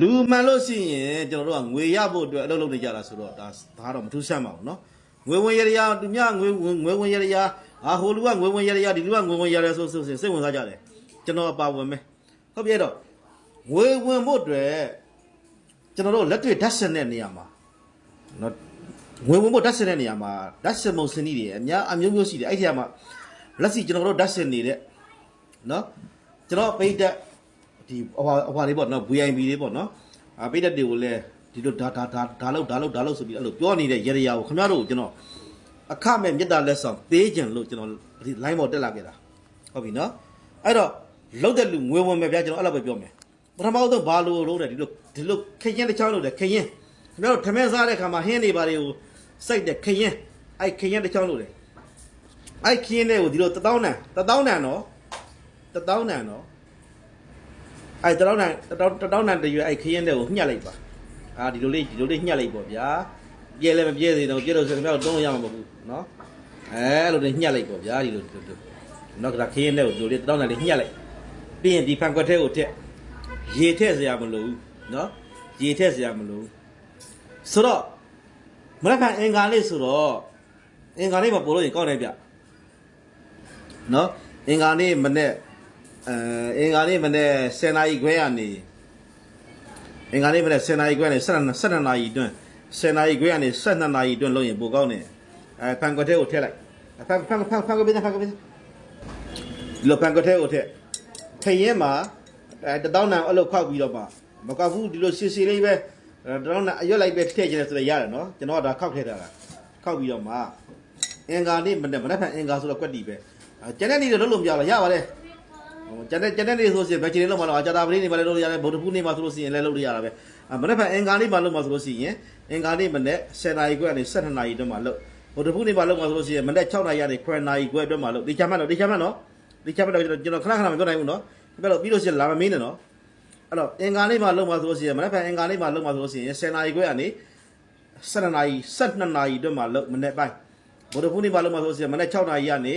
လူမှန်လို့ရှိရင်ကျွန်တော်တို့ကငွေရဖို့အတွက်အလုပ်လုပ်နေကြတာဆိုတော့ဒါဒါတော့မထူးဆန်းပါဘူးเนาะငွေဝင်ရရသူများငွေဝင်ငွေဝင်ရရအာဟိုလူကငွေဝင်ရရဒီလူကငွေဝင်ရရဆိုဆိုစိတ်ဝင်စားကြတယ်ကျွန်တော်အပါဝင်မယ်ဟုတ်ပြီအဲ့တော့ငွေဝင်ဖို့အတွက်ကျွန်တော်တို့လက်တွေ့ဓာတ်စင်တဲ့နေရာမှာเนาะငွေဝင်ဖို့ဓာတ်စင်တဲ့နေရာမှာဓာတ်စင်မုံစနည်းတွေအများအမျိုးမျိုးရှိတယ်အဲ့ဒီကမှာလက်စီကျွန်တော်တို့ဓာတ်စင်နေတဲ့เนาะကျွန်တော်ပိတ်တဲ့ ဒီအဟွာအဟွာလေးပေါ့နော် VIP လေးပေါ့နော်အာပိတ်သက်တွေကိုလည်းဒီလိုဒါဒါဒါဒါလောက်ဒါလောက်ဒါလောက်ဆိုပြီးအဲ့လိုပြောနေတဲ့ရေရရာကိုခင်ဗျားတို့ကိုကျွန်တော်အခမဲ့မေတ္တာလက်ဆောင်ပေးခြင်းလို့ကျွန်တော်ဒီ line ပေါ်တက်လာခဲ့တာဟုတ်ပြီနော်အဲ့တော့လောက်တဲ့လူငွေဝင်မယ်ဗျာကျွန်တော်အဲ့လိုပဲပြောမယ်ပထမဆုံးဘာလို့လို့တဲ့ဒီလိုဒီလိုခရင်တစ်ချောင်းလို့တဲ့ခရင်ခင်ဗျားတို့ထမင်းစားတဲ့ခါမှာဟင်းနေပါတွေကိုစိုက်တဲ့ခရင်အဲ့ခရင်တစ်ချောင်းလို့တဲ့အဲ့ခရင်တွေကိုဒီလိုတပေါင်းနံတပေါင်းနံနော်တပေါင်းနံနော် အဲ့တတောင်းနံတတောင်းတတောင်းနံတရွယ်အဲ့ခရင်တဲ့ကိုညှက်လိုက်ပါအာဒီလိုလေးဒီလိုလေးညှက်လိုက်ပေါ့ဗျာပြဲလည်းမပြဲသေးတော့ပြဲလို့ဆိုခင်ဗျားတို့တုံးလို့ရမှာမဟုတ်ဘူးနော်အဲအဲ့လိုလေးညှက်လိုက်ပေါ့ဗျာဒီလိုဒီလိုနောက်ကခရင်တဲ့ကိုဒီလိုလေးတတောင်းနံလေးညှက်လိုက်ပြီးရင်ဒီဖန်ကွက်ထဲကိုထက်ရေထက်စရာမလိုဘူးနော်ရေထက်စရာမလိုဘူးဆိုတော့မနက်ဖြန်အင်္ဂါလေးဆိုတော့အင်္ဂါလေးမှာပို့လို့ရင်ကောင်းတယ်ဗျနော်အင်္ဂါနေ့မနေ့ အဲအင်္ဂါနေ့မနေ့10နာရီခွဲရနေအင်္ဂါနေ့မနေ့10နာရီခွဲနေ12 12နာရီအတွင်း10နာရီခွဲရနေ12နာရီအတွင်းလုပ်ရင်ပိုကောင်းတယ်အဲဖန်ကွက်ထဲကိုထည့်လိုက်ဖန်ဖန်ဖန်ဖန်ကွက်ပေးဖန်ကွက်ပေးဒီလိုဖန်ကွက်ထဲကိုထည့်ထည့်ရင်မှာအဲတတောင်းနံအဲ့လိုခောက်ပြီးတော့မှမကောက်ဘူးဒီလိုစီစီလေးပဲတတောင်းနံအရွက်လိုက်ပဲထည့်ချင်တယ်ဆိုတော့ရတယ်နော်ကျွန်တော်ကဒါခောက်ထည့်တာလားခောက်ပြီးတော့မှအင်္ဂါနေ့မနေ့မနေ့ဖန်အင်္ဂါဆိုတော့ကွက်တီပဲကျန်တဲ့နေ့တော့လုံးလုံးပြလာရပါတယ်ဟို ကျန်တဲ့ကျန်တဲ့နေ့ဆိုရင်ဘယ်ချိန်လုံးမလို့အကြတာပရိနေမှာလည်းလုပ်လို့ရတယ်ဗုဒ္ဓဖူးနေ့မှာဆိုလို့ရှိရင်လည်းလုပ်လို့ရတာပဲအမနေ့ဖက်အင်္ဂါနေ့မှာလုပ်မှာဆိုလို့ရှိရင်အင်္ဂါနေ့မနေ့10နာရီခွဲကနေ12နာရီအတွင်းမှာလုပ်ဗုဒ္ဓဖူးနေ့မှာလုပ်မှာဆိုလို့ရှိရင်မနေ့6နာရီကနေ9နာရီခွဲအတွင်းမှာလုပ်ဒီချမ်းမတော့ဒီချမ်းမနော်ဒီချမ်းမတော့ကျွန်တော်ခဏခဏမပြောနိုင်ဘူးနော်ပြလို့ပြီးလို့ရှိရင်လာမမင်းနဲ့နော်အဲ့တော့အင်္ဂါနေ့မှာလုပ်မှာဆိုလို့ရှိရင်မနေ့ဖက်အင်္ဂါနေ့မှာလုပ်မှာဆိုလို့ရှိရင်10နာရီခွဲကနေ12နာရီ12နာရီအတွင်းမှာလုပ်မနေ့ပိုင်းဗုဒ္ဓဖူးနေ့မှာလုပ်မှာဆိုလို့ရှိရင်မနေ့6နာရီကနေ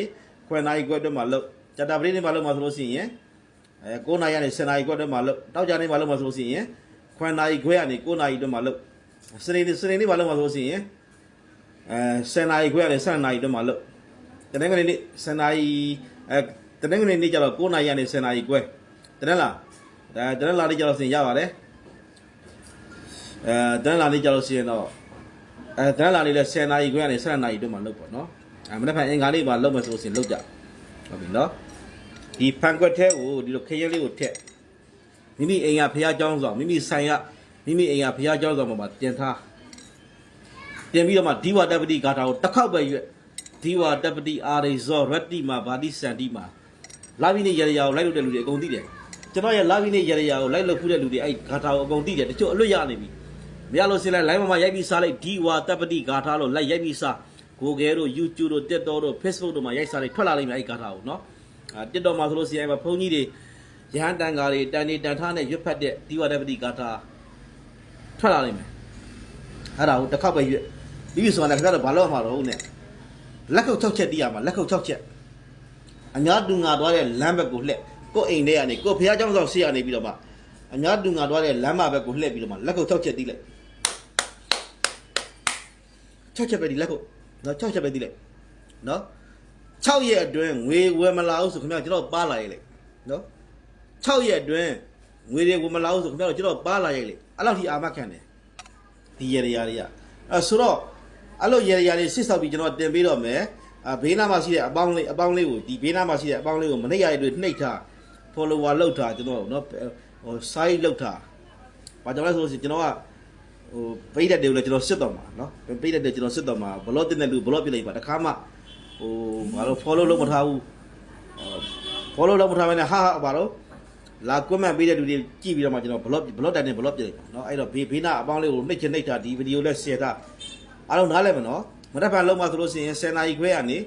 9နာရီခွဲအတွင်းမှာလုပ် ကျတာပရိနေ့မှာလုပ်မှာဆိုလို့ရှိရင်အဲ9နာရီကနေ10နာရီခွဲအတွင်းမှာလို့တောက်ကြနေမှာလို့မှာဆိုလို့ရှိရင်9နာရီခွဲကနေ9နာရီအတွင်းမှာလို့စနေနေ့စနေနေ့မှာလို့မှာဆိုလို့ရှိရင်အဲ10နာရီခွဲကနေ12နာရီအတွင်းမှာလို့တနင်္ဂနွေနေ့10နာရီအဲတနင်္ဂနွေနေ့ကျတော့9နာရီကနေ10နာရီခွဲတနင်္လာအဲတနင်္လာနေ့ကျတော့စင်ရပါတယ်အဲတနင်္လာနေ့ကျတော့စင်တော့အဲတနင်္လာနေ့လည်း10နာရီခွဲကနေ12နာရီအတွင်းမှာလို့ပေါ့နော်အဲမနေ့ကအင်္ဂါနေ့မှာလုပ်မယ်ဆိုလို့စင်လုပ်ကြ ဟုတ်ပြီနော် ဒီဖန်ကွက်ထဲကိုဒီလိုခရင်လေးကိုထက်မိမိအိမ်ကဖះเจ้าဆောင်မိမိဆိုင်ကမိမိအိမ်ကဖះเจ้าဆောင်မှာတင်ထားတင်ပြီးတော့မှဒီဝတ္တပတိဂါထာကိုတစ်ခေါက်ပဲရွက်ဒီဝတ္တပတိအာရိဇောရတ္တိမာဗာတိစန္တိမာလာဘိနေရရယာကိုလိုက်လို့တဲ့လူတွေအကုန်သိတယ်ကျွန်တော်ရဲ့လာဘိနေရရယာကိုလိုက်လို့ဖူးတဲ့လူတွေအဲ့ဂါထာကိုအကုန်သိတယ်တချို့အလွတ်ရနေပြီမရလို့စင်လိုက် line မှာရိုက်ပြီးစားလိုက်ဒီဝတ္တပတိဂါထာလို့လိုက်ရိုက်ပြီးစား Google တို့ YouTube တို့ TikTok တို့ Facebook တို့မှာရိုက်စားလိုက်ထွက်လာလိမ့်မယ်အဲ့ဂါထာကိုနော် အာတက်တော်မှာဆိုလို့ရှိရင်ဘုန်းကြီးတွေရဟန်းတန်ဃာတွေတန်နေတန်ထားနဲ့ရွတ်ဖတ်တဲ့ဒီဝတ္တပတိဂါထာထွက်လာနိုင်မယ်အဲ့ဒါကိုတစ်ခါပဲရွတ်ပြီးပြီဆိုတာလည်းခင်ဗျားတို့ဘာလို့မှတော့ဟုတ်နဲ့လက်ခုပ်6ချက်တီးရမှာလက်ခုပ်6ချက်အညာတူငါသွားတဲ့လမ်းဘက်ကိုလှည့်ကိုယ့်အိမ်ထဲကနေကိုယ့်ဖះเจ้าဆောင်ဆေးရနေပြီးတော့မှအညာတူငါသွားတဲ့လမ်းမဘက်ကိုလှည့်ပြီးတော့မှလက်ခုပ်6ချက်တီးလိုက်6ချက်ပဲဒီလက်ခုပ် နော်6ချက်ပဲတီးလိုက်နော်6ရက်အတွင်းငွေဝယ်မလာဘူးဆိုခင်ဗျားကျွန်တော်ပါလာရိုက်လိုက်နော်6ရက်အတွင်းငွေတွေဝယ်မလာဘူးဆိုခင်ဗျားကျွန်တော်ပါလာရိုက်လိုက်အဲ့လောက်ထိအာမခံတယ်ဒီရရတွေကအဲဆိုတော့အဲ့လိုရရတွေစစ်ဆောက်ပြီးကျွန်တော်တင်ပေးတော့မယ်အဘေးနားမှာရှိတဲ့အပေါင်းလေးအပေါင်းလေးကိုဒီဘေးနားမှာရှိတဲ့အပေါင်းလေးကိုမနေ့ရက်တွေနှိပ်ထား follower လောက်ထားကျွန်တော်နော်ဟို site လောက်ထားဘာကြောင့်လဲဆိုလို့ရှိရင်ကျွန်တော်က ဟိုပိတ်တဲ့တွေကိုလည်းကျွန်တော်စစ်တော့မှာနော်ပိတ်တဲ့တွေကျွန်တော်စစ်တော့မှာဘလော့တင်တဲ့လူဘလော့ပြလိုက်ပါတခါမှ ဟိုဘာလို့ follow လုပ်မထားဘူးအော် follow လုပ်မထားဘဲနဲ့ဟာဟာဘာလို့လာ comment ပေးတဲ့လူတွေကြည့်ပြီးတော့မှကျွန်တော် blog blog တိုင်နဲ့ blog ပြလိုက်ပါเนาะအဲ့တော့ဘေးဘေးနာအပေါင်းလေးကိုနှိပ်ချင်နှိပ်တာဒီဗီဒီယိုလဲ share တာအားလုံးနားလဲမနော်မတစ်ဖက်လုံးမှဆိုလို့ရှိရင်10နာရီခွဲကနေ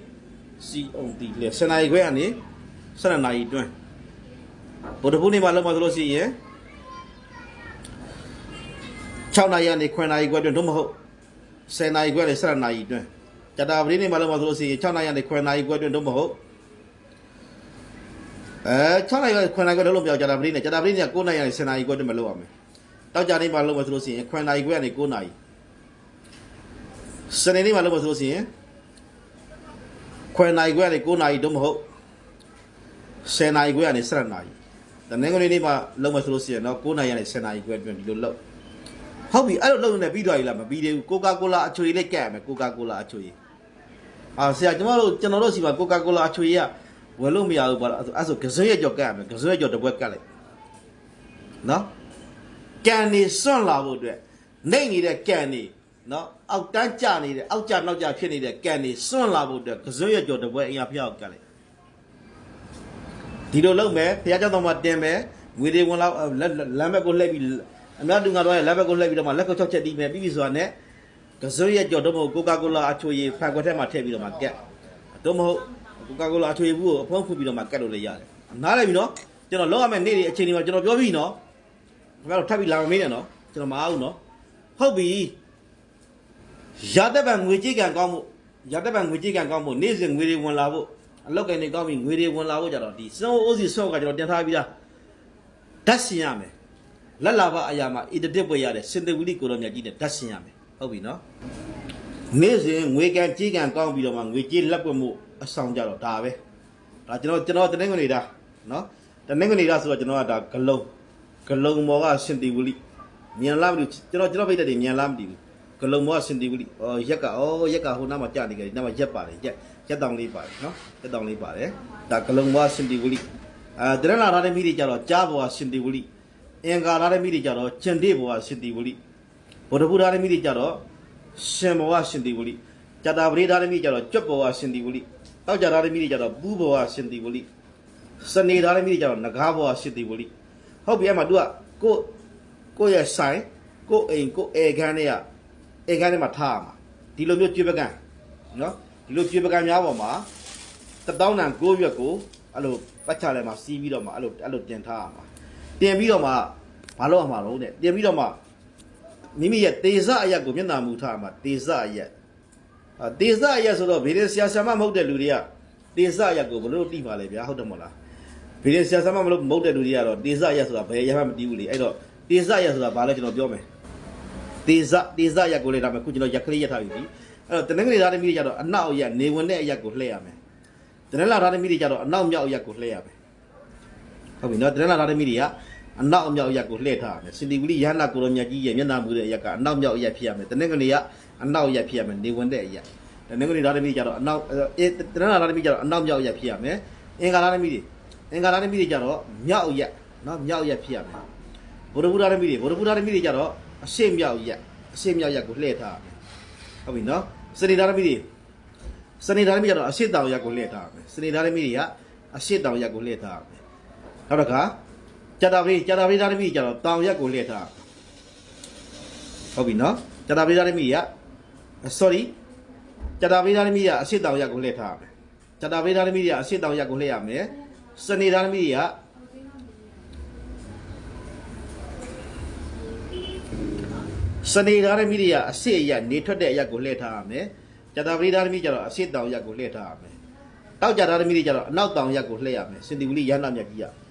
COD လေ10နာရီခွဲကနေ12နာရီအတွင်းဗုဒ္ဓဘုနေ့မှာလုံးမှဆိုလို့ရှိရင် 6နာရီကနေ9နာရီခွဲအတွင်းတို့မဟုတ်10နာရီခွဲနဲ့12နာရီအတွင်းကြတာပရိနေမှာလို့မဆိုလို့ရှိရင်6နိုင်ရနေ9နိုင်ခွဲအတွင်းတော့မဟုတ်အဲ6နိုင်ခွဲ9နိုင်ခွဲလုံးလို့ပြောကြတာပရိနေကြတာပရိနေက9နိုင်ရနေ10နိုင်ခွဲအတွင်းမလုပ်ရမယ်တောက်ကြနေမှာလုပ်မယ်ဆိုလို့ရှိရင်9နာရီခွဲကနေ9နာရီစနေနေ့မှာလုပ်မယ်ဆိုလို့ရှိရင်9နာရီခွဲကနေ9နာရီတော့မဟုတ်10နာရီခွဲကနေ12နာရီတနင်္ဂနွေနေ့မှာလုပ်မယ်ဆိုလို့ရှိရင်တော့9နာရီကနေ10နာရီခွဲအတွင်းဒီလိုလုပ် ဟုတ်ပြီအဲ့လိုလုပ်နေပြီးတော့ရည်လားမပြီးသေးဘူးကိုကာကိုလာအချွေလေးကဲ့ရမယ်ကိုကာကိုလာအချွေအာဆရာကျွန်တော်တို့ကျွန်တော်တို့စီမှာကိုကာကိုလာအချွေရဝယ်လို့မရဘူးပါအဲ့ဆိုကစွန်းရက်ကြော်ကဲ့ရမယ်ကစွန်းရက်ကြော်တစ်ပွဲကတ်လိုက်နော် ကန်နေစွန့်လာဖို့အတွက်နှိမ့်နေတဲ့ကန်နေနော်အောက်တန်းကျနေတဲ့အောက်ကျနောက်ကျဖြစ်နေတဲ့ကန်နေစွန့်လာဖို့အတွက်ကစွန်းရကြော်တစ်ပွဲအရာဖျောက်ကတ်လိုက်ဒီလိုလုပ်မယ်ဖျားเจ้าတော်မှာတင်မယ်ငွေတွေဝင်လောက်လက်လမ်းဘက်ကိုလှည့်ပြီး အများသူငါတော့လမ်းဘက်ကိုလှည့်ပြီးတော့မှလက်ကုတ်ချောက်ချက်တီးမယ်ပြီးပြီဆိုတာနဲ့ကစွန်းရကြော်တော့မဟုတ်ကိုကာကိုလာအချိုရည်ဖန်ခွက်ထဲမှာထည့်ပြီးတော့မှကက်တော့မဟုတ်ကိုကာကိုလာအချိုရည်ဘူးကိုအဖုံးဖွင့်ပြီးတော့မှကက်လို့လည်းရတယ်နားလည်ပြီနော်ကျွန်တော်လောက်ရမယ့်နေ့တွေအချိန်တွေမှာကျွန်တော်ပြောပြီနော်ခင်ဗျားတို့ထပ်ပြီးလာမမေးနဲ့နော်ကျွန်တော်မအားဘူးနော်ဟုတ်ပြီရတဲ့ဘံငွေကြေးကံကောင်းမှုရတဲ့ဘံငွေကြေးကံကောင်းမှုနေ့စဉ်ငွေတွေဝင်လာဖို့အလောက်ကနေကောင်းပြီငွေတွေဝင်လာဖို့ကြတော့ဒီစံအိုးစီဆော့ကကျွန်တော်တင်ထားပြီးသားဓာတ်ရှင်ရမယ် လက်လာဘအရာမှာအီတတစ်ပွဲရတဲ့စင်တဝီလီကိုရောမြတ်ကြီးနဲ့ဓာတ်ရှင်ရမယ်ဟုတ်ပြီနော်နေ့စဉ်ငွေကံကြေးကံကောင်းပြီးတော့မှငွေကြေးလက်ပွက်မှုအဆောင်ကြတော့ဒါပဲဒါကျွန်တော်ကျွန်တော်တနင်္ဂနွေဒါနော်တနင်္ဂနွေဒါဆိုတော့ကျွန်တော်ကဒါဂလုံးဂလုံမော်ကရှင်တီဝလိမြန်လားမသိဘူးကျွန်တော်ကျွန်တော်ပြတဲ့တွေမြန်လားမသိဘူးဂလုံမော်ကရှင်တီဝလိအော်ရက်ကအော်ရက်ကဟိုနားမှာကြာနေကြတယ်နားမှာရက်ပါတယ်ရက်ရက်တောင်လေးပါတယ်နော်ရက်တောင်လေးပါတယ်ဒါဂလုံမော်ကရှင်တီဝလိအဲတရလာထားတဲ့မိတွေကြတော့ကြားဘော်ကရှင်တီဝလိ အင်္ဂါထားတဲ့မိတွေကြတော့ကျန်တေဘော်ကရှင်တီဝလိဗုဒ္ဓဘုရားတဲ့မိတွေကြတော့ရှင်ဘော်ကရှင်တီဝလိဇတာပရိထားတဲ့မိကြတော့ကျွတ်ဘော်ကရှင်တီဝလိတောက်ကြထားတဲ့မိတွေကြတော့ပူးဘော်ကရှင်တီဝလိစနေထားတဲ့မိတွေကြတော့ငကားဘော်ကရှင်တီဝလိဟုတ်ပြီအဲ့မှာ तू ကကိုကိုရဲ့ဆိုင်ကိုအိမ်ကိုအေခန်းတွေကအေခန်းတွေမှာထားရမှာဒီလိုမျိုးကျွေးပကံနော်ဒီလိုကျွေးပကံများပေါ်မှာတပေါင်းတန်ကိုရွက်ကိုအဲ့လိုပတ်ချလဲမှာစီးပြီးတော့မှအဲ့လိုအဲ့လိုတင်ထားရမှာတင်ပြီးတော့မှ မလုပ်ရမှာတော့တဲ့တင်ပြီးတော့မှမိမိရဲ့တေဇအရက်ကိုမျက်နှာမူထားရမှာတေဇအရက်အာတေဇအရက်ဆိုတော့ဗေဒဆရာဆရာမမဟုတ်တဲ့လူတွေကတေဇအရက်ကိုဘယ်လိုတိပါလဲဗျာဟုတ်တယ်မဟုတ်လားဗီဒီဆရာဆမမလို့မဟုတ်တဲ့လူတွေကတော့တေဇရက်ဆိုတာဘယ်ရမှမတီးဘူးလေအဲ့တော့တေဇရက်ဆိုတာဘာလဲကျွန်တော်ပြောမယ်တေဇတေဇရက်ကိုလေဒါမှခုကျွန်တော်ရက်ကလေးရက်ထားပြီအဲ့တော့တနင်္ဂနွေသားသမီးတွေကြတော့အနောက်ရက်နေဝင်တဲ့အရက်ကိုလှည့်ရမယ်တနင်္လာသားသမီးတွေကြတော့အနောက်မြောက်ရက်ကိုလှည့်ရမယ်ဟုတ်ပြီနော်တနင်္လာသားသမီးတွေက အနောက်မြောက်ရက်ကိုလှည့်ထားရမယ်စင်တီဝီလီရဟနာကိုရောမြတ်ကြီးရဲ့မျက်နှာမူတဲ့အရက်ကအနောက်မြောက်ရက်ဖြစ်ရမယ်တနင်္ဂနွေကအနောက်ရက်ဖြစ်ရမယ်နေဝင်တဲ့အရက်တနင်္ဂနွေသားသမီးကြတော့အနောက်အဲတနင်္လာသားသမီးကြတော့အနောက်မြောက်ရက်ဖြစ်ရမယ်အင်္ဂါသားသမီးတွေအင်္ဂါရသမီးတွေကြတော့မြောက်ရက်နော်မြောက်ရက်ဖြစ်ရမယ်ဘုရဘုရားသမီးတွေဘုရဘုရားသမီးတွေကြတော့အရှိမြောက်ရက်အရှိမြောက်ရက်ကိုလှည့်ထားရမယ်ဟုတ်ပြီနော်စနေသားသမီးတွေစနေသားသမီးကြတော့အရှိတောင်ရက်ကိုလှည့်ထားရမယ်စနေသားသမီးတွေကအရှိတောင်ရက်ကိုလှည့်ထားရမယ်နောက်တစ်ခါ ကြတာပရိကြတာပရိသားသမီးတွေကြတော့တောင်ရက်ကိုလှည့်ထားရမယ်ဟုတ်ပြီနော်ကြတာပရိသားသမီးတွေက sorry ကြတာပရိသားသမီးတွေကအရှိတောင်ရက်ကိုလှည့်ထားရမယ်ကြတာပရိသားသမီးတွေကအရှိတောင်ရက်ကိုလှည့်ရမယ်စနေသားသမီးတွေကစနေသားသမီးတွေကအစစ်အရက်နေထွက်တဲ့အရက်ကိုလှည့်ထားရမယ်။ကြတာပရိသားသမီးကျတော့အစစ်တောင်ရက်ကိုလှည့်ထားရမယ်။တောက်ကြသားသမီးတွေကျတော့အနောက်တောင်ရက်ကိုလှည့်ရမယ်။စင်တီဝလီရဟနာမြတ်ကြီးကတ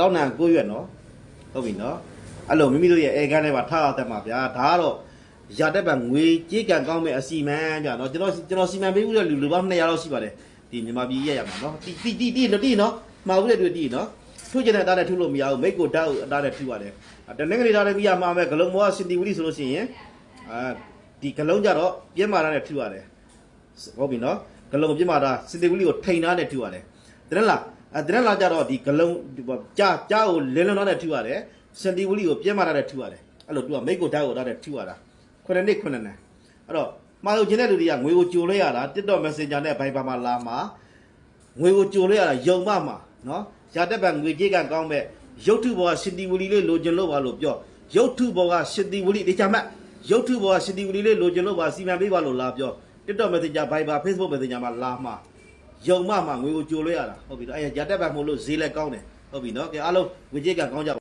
တောင်းနံကိုရွက်နော်။ဟုတ်ပြီနော်။အဲ့လိုမိမိတို့ရဲ့အဲခန်းထဲမှာထားရတတ်မှာဗျာ။ဒါကတော့ရတဲ့ပံငွေကြေးကံကောင်းမဲ့အစီမံကြနော်ကျွန်တော်ကျွန်တော်စီမံပေးဦးတဲ့လူလူပေါင်း200လောက်ရှိပါတယ်ဒီမြန်မာပြည်ရက်ရမှာနော်တီတီတီတီနော်တီနော်မှာဦးတဲ့တွေ့တီနော်ထုကျင်တဲ့အသားနဲ့ထုလို့မရဘူးမိတ်ကိုတောက်အသားနဲ့ထုရတယ်တနင်္ဂနွေသားနဲ့ပြီးရမှာမဲ့ဂလုံးမောစင်တီဝလီဆိုလို့ရှိရင်အာဒီဂလုံးကြတော့ပြင်းမာတာနဲ့ထုရတယ်ဟုတ်ပြီနော်ဂလုံးပြင်းမာတာစင်တီဝလီကိုထိန်သားနဲ့ထုရတယ်တနင်္လာ အဲတနင်္လာကြတော့ဒီဂလုံးကြာကြာကိုလင်းလုံးသားနဲ့ထုရတယ်စင်တီဝလီကိုပြင်းမာတာနဲ့ထုရတယ်အဲ့လိုသူကမိတ်ကိုတောက်ကိုသားနဲ့ထုရတာခုနှစ်နှစ်ခုနှစ်နှစ်အဲ့တော့မှာလို့ခြင်းတဲ့လူတွေကငွေကိုကြိုလိုက်ရတာ TikTok Messenger နဲ့ Viber မှာလာမှာငွေကိုကြိုလိုက်ရတာယုံမမှာနော်ရတဲ့ဘက်ငွေကြေးကကောင်းမဲ့ရုပ်ထုဘောကစင်တီဝလီလေးလိုချင်လို့ပါလို့ပြောရုပ်ထုဘောကစင်တီဝလီတေချာမတ်ရုပ်ထုဘောကစင်တီဝလီလေးလိုချင်လို့ပါစီမံပေးပါလို့လာပြော TikTok Messenger Viber Facebook Messenger မှာလာမှာ ယုံမမှာငွေကိုကြိုလိုက်ရတာဟုတ်ပြီနော်အဲရတဲ့ဘက်မို့လို့ဈေးလည်းကောင်းတယ်ဟုတ်ပြီနော်ကဲအားလုံးငွေကြေးကကောင်းကြပါ